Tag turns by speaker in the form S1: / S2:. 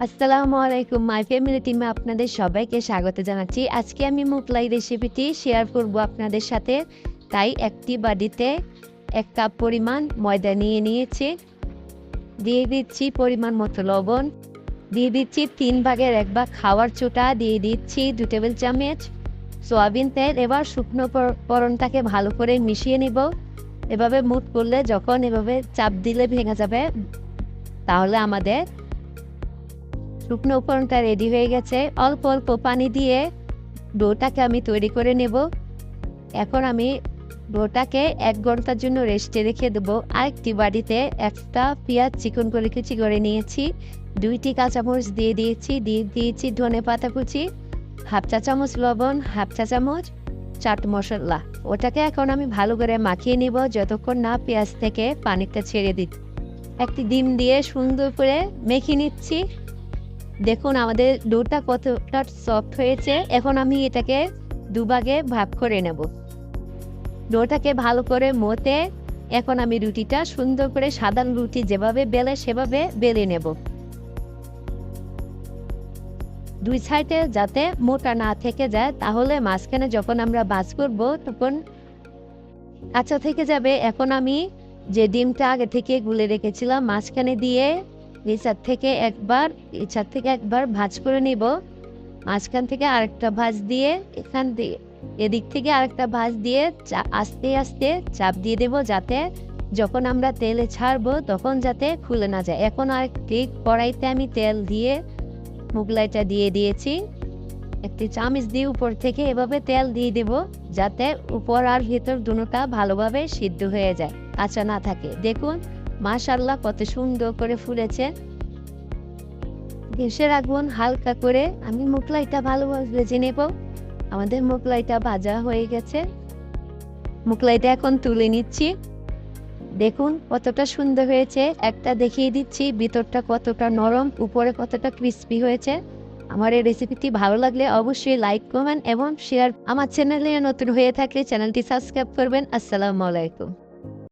S1: আসসালামু আলাইকুম my family টিমে আপনাদের সবাইকে স্বাগত জানাচ্ছি। আজকে আমি মোগলাই রেসিপিটি শেয়ার করব আপনাদের সাথে। তাই একটি বাড়িতে এক কাপ পরিমাণ ময়দা নিয়ে নিয়েছি। দিয়ে দিচ্ছি পরিমাণ মতো লবণ। দিয়ে দিচ্ছি তিন ভাগের এক ভাগ খাওয়ার চোটা। দিয়ে দিচ্ছি দু টেবিল চামচ সোয়াবিন তেল। এবার শুকনো পর- পরনটাকে ভালো করে মিশিয়ে নিব। এভাবে মুট করলে যখন এভাবে চাপ দিলে ভেঙে যাবে, তাহলে আমাদের শুকনো উপকরণটা রেডি হয়ে গেছে। অল্প অল্প পানি দিয়ে ডোটাকে আমি তৈরি করে নেব। এখন আমি ডোটাকে এক ঘণ্টার জন্য রেস্টে রেখে দেবো। আরেকটি বাড়িতে একটা পেঁয়াজ চিকন করে কুচি করে নিয়েছি। দুইটি কাঁচামরিচ দিয়ে দিয়েছি দিয়ে দিয়েছি ধনে পাতা কুচি, হাফ চা চামচ লবণ, হাফ চা চামচ চাট মশলা। ওটাকে এখন আমি ভালো করে মাখিয়ে নিব যতক্ষণ না পেঁয়াজ থেকে পানিটা ছেড়ে দিচ্ছি একটি ডিম দিয়ে সুন্দর করে মেখে নিচ্ছি। দেখুন, আমাদের ডোটা কতটা সফট হয়েছে। এখন আমি এটাকে দুভাগে ভাগ করে নেব। ডোটাকে ভালো করে মতে এখন আমি রুটিটা সুন্দর করে সাধারণ রুটি যেভাবে বেলে সেভাবে বেলে নেব। দুই সাইডে যাতে মোটা না থেকে যায়, তাহলে মাঝখানে যখন আমরা বাজ করব তখন কাঁচা থেকে যাবে। এখন আমি যে ডিমটা আগে থেকে গুলে রেখেছিলাম, মাঝখানে দিয়ে নিচার থেকে একবার নিচার থেকে একবার ভাজ করে নিব। মাঝখান থেকে আরেকটা ভাজ দিয়ে, এখান দিয়ে, এদিক থেকে আরেকটা ভাজ দিয়ে আস্তে আস্তে চাপ দিয়ে দেব যাতে যখন আমরা তেলে ছাড়বো তখন যাতে খুলে না যায়। এখন আরেকটি কড়াইতে আমি তেল দিয়ে মুগলাইটা দিয়ে দিয়েছি। একটি চামচ দিয়ে উপর থেকে এভাবে তেল দিয়ে দেব যাতে উপর আর ভেতর দুটোটা ভালোভাবে সিদ্ধ হয়ে যায়, কাঁচা না থাকে। দেখুন মাশাল্লাহ কত সুন্দর করে ফুলেছে। গ্যাসের আগুন হালকা করে। আমি মোগলাইটা ভালোভাবে ভেজে নেব। আমাদের মোগলাইটা ভাজা হয়ে গেছে। মোগলাইটা এখন তুলে নিচ্ছি। দেখুন কতটা সুন্দর হয়েছে। একটা দেখিয়ে দিচ্ছি, ভিতরটা কতটা নরম, উপরে কতটা ক্রিস্পি হয়েছে। আমার এই রেসিপিটি ভালো লাগলে অবশ্যই লাইক করবেন এবং শেয়ার আমার চ্যানেলে নতুন হয়ে থাকলে চ্যানেলটি সাবস্ক্রাইব করবেন। আসসালামু আলাইকুম।